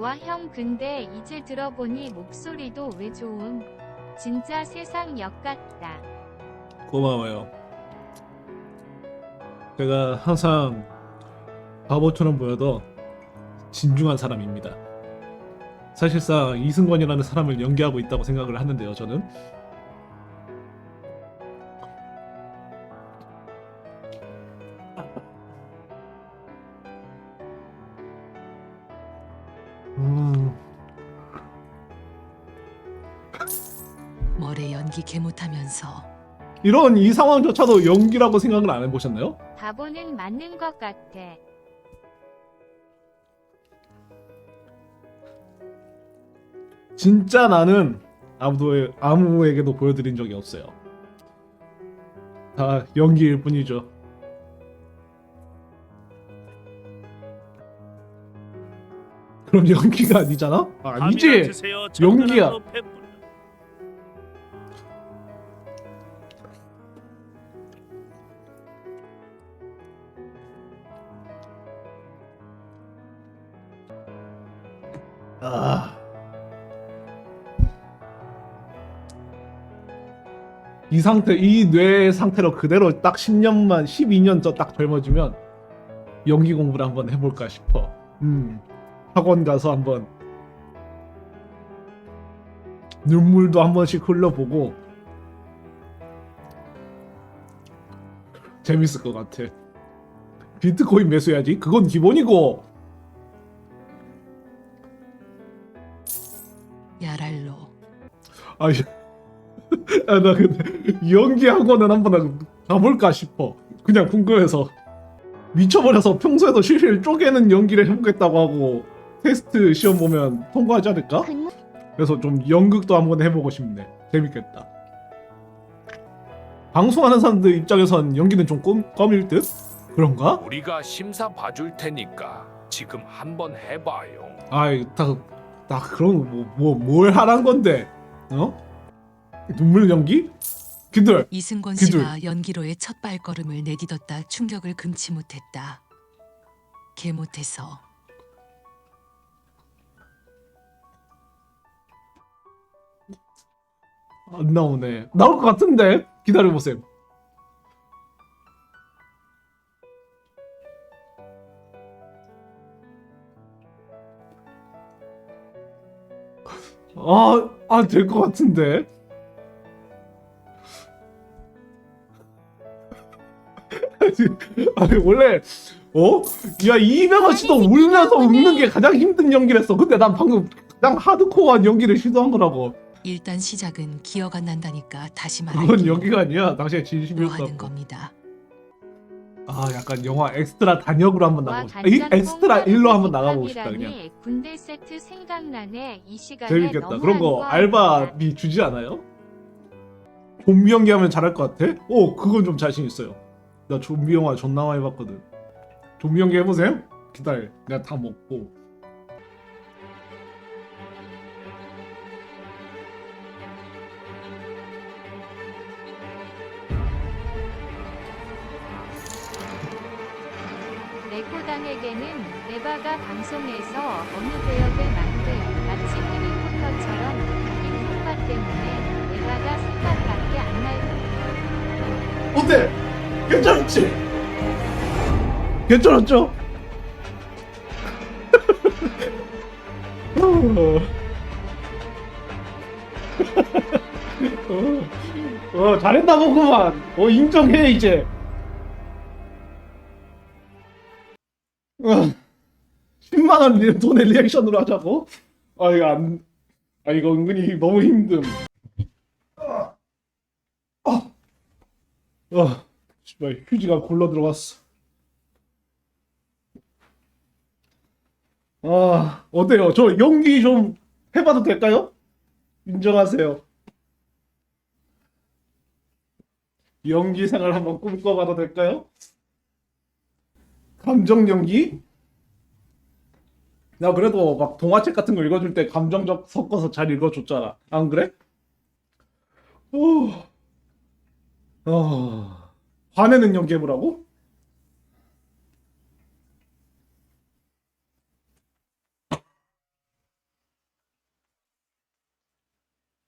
와 형 근데 이제 들어보니 목소리도 왜 좋음? 진짜 세상 역 같다. 고마워요. 제가 항상 바보처럼 보여도 진중한 사람입니다. 사실상 이승권이라는 사람을 연기하고 있다고 생각을 하는데요, 저는. 연기 개 못하면서 이런 이 상황조차도 연기라고 생각을 안 해보셨나요? 바보는 맞는 것 같아. 진짜 나는 아무도 아무에게도 보여드린 적이 없어요. 다 연기일 뿐이죠. 그럼 연기가 아니잖아? 아, 아니지. 연기야. 아. 이 상태, 이 뇌 상태로 그대로 딱 10년만, 12년 저 딱 젊어지면 연기 공부를 한번 해볼까 싶어. 음, 학원 가서 한번 눈물도 한 번씩 흘려보고 재밌을 것 같아. 비트코인 매수해야지. 그건 기본이고. 아, 아, 나 근데 연기 학원은 한번 가볼까 싶어. 그냥 궁금해서. 미쳐버려서 평소에도 실실 쪼개는 연기를 해보겠다고 하고 테스트 시험 보면 통과하지 않을까? 그래서 좀 연극도 한번 해보고 싶네. 재밌겠다. 방송하는 사람들 입장에선 연기는 좀 껌, 껌일 듯? 그런가? 우리가 심사 봐줄 테니까 지금 한번 해봐요. 아이, 다, 나 그런 뭐, 뭐, 뭘 하란 건데? 어? 눈물 연기? 기들 이승권 기둘. 씨가 연기로의 첫 발걸음을 내딛었다 충격을 금치 못했다. 개 못해서 안 나오네. 나올 것 같은데 기다려 보세요. 아, 아, 될 것 같은데. 아니, 원래, 어? 야, 이병헌 씨도 울면서 웃는 게 가장 힘든 연기랬어. 근데 난 방금 가장 하드코어한 연기를 시도한 거라고. 일단 시작은 기억 안 난다니까 다시 그건 말할게. 연기가 아니야. 하는 겁니다. 아 약간 영화 엑스트라 단역으로 한번 와 나가고 싶다. 이 엑스트라 1로 한번 나가보고 싶다 그냥. 찌개밥이라니 군대 세트 생각나네. 이 시간에 재밌겠다. 그런 거. 알바비 주지 않아요? 좀비 연기 하면 잘할 것 같아? 오 그건 좀 자신 있어요. 나 좀비 영화 존나 많이 봤거든. 좀비 연기 해보세요. 기다려. 내가 다 먹고. 레코당에게는 레바가 방송에서 어느 배역을 만든 마치 해리포터처럼 이 통과 때문에 레바가 생각밖에 안날 뿐. 어때? 괜찮았지? 괜찮았죠? 어, 어, 잘했다고 그만. 어, 인정해 이제. 10만 원 리- 돈의 리액션으로 하자고? 아 이거 안, 아 이거 은근히 너무 힘듦. 아, 아, 아, 씨발 휴지가 굴러 들어갔어. 아 어때요? 저 연기 좀 해봐도 될까요? 인정하세요. 연기 생활 한번 꿈꿔봐도 될까요? 감정 연기? 나 그래도 막 동화책 같은 거 읽어줄 때 감정적 섞어서 잘 읽어줬잖아. 안 그래? 어, 어, 화내는 연기해보라고?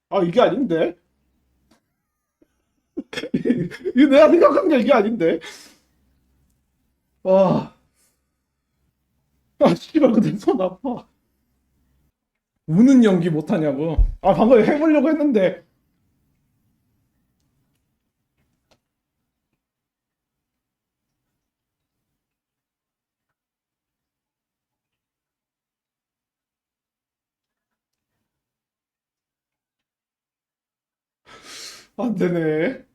아 이게 아닌데 이게 내가 생각한 게 이게 아닌데 와 아, 씨발, 근데 손 아파. 우는 연기 못하냐고. 아, 방금 해보려고 했는데. 안 되네.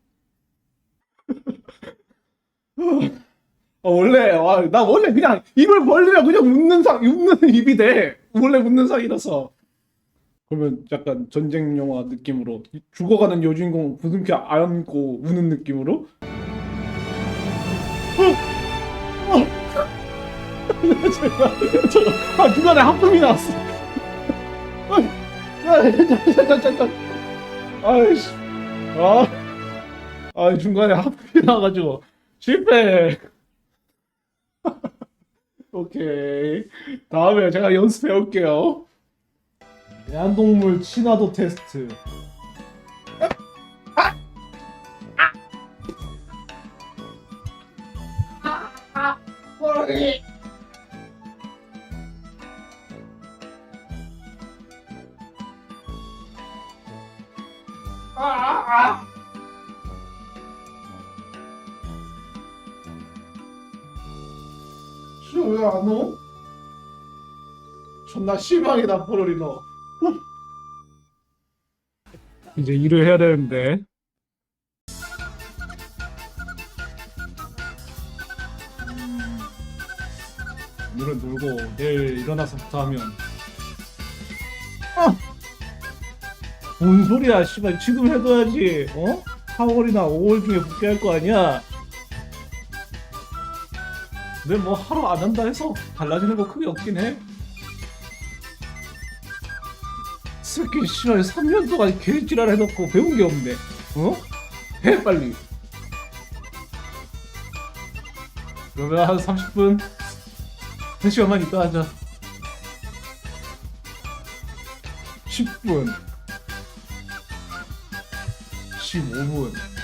아, 원래, 와, 나 원래 그냥 입을 벌리면 그냥 웃는 상, 웃는 입이 돼. 원래 웃는 상이라서. 그러면 약간 전쟁 영화 느낌으로 죽어가는 여주인공 부둥켜 안고 우는 느낌으로? 어! 어! 제가, 저, 아, 중간에 하품이 나왔어. 아. 아이씨. 아, 아, 중간에 하품이 나와가지고 실패. 오케이. 다음에 제가 연습해 올게요. 애완동물 친화도 테스트. 왜 안 오? 존나 실망이다 포로리 너. 이제 일을 해야 되는데. 오늘은 놀고 내일 일어나서부터 하면. 아! 뭔 소리야, 씨발 지금 해둬야지. 어? 4월이나 5월 중에 복귀할 거 아니야. 근데 뭐 하루 안 한다 해서 달라지는 거 크게 없긴 해. 새끼 씨발 3년 동안 개지랄 해놓고 배운 게 없네. 어? 해 빨리. 그러면 한 30분 3시간만 있다 하자. 10분 15분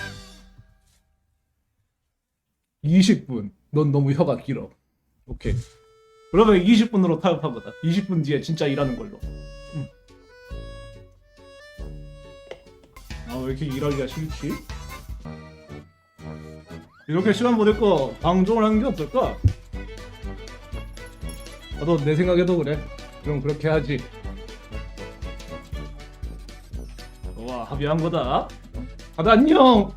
20분. 넌 너무 혀가 길어. 오케이. 그러면 20분으로 타협한 거다 20분 뒤에 진짜 일하는 걸로. 응. 아왜 이렇게 일하기가 싫지? 이렇게 시간 보낼 거 방종을 하는 게 어떨까? 나도 내 생각에도 그래. 그럼 그렇게 하지. 와 합의한 거다. 다들 안녕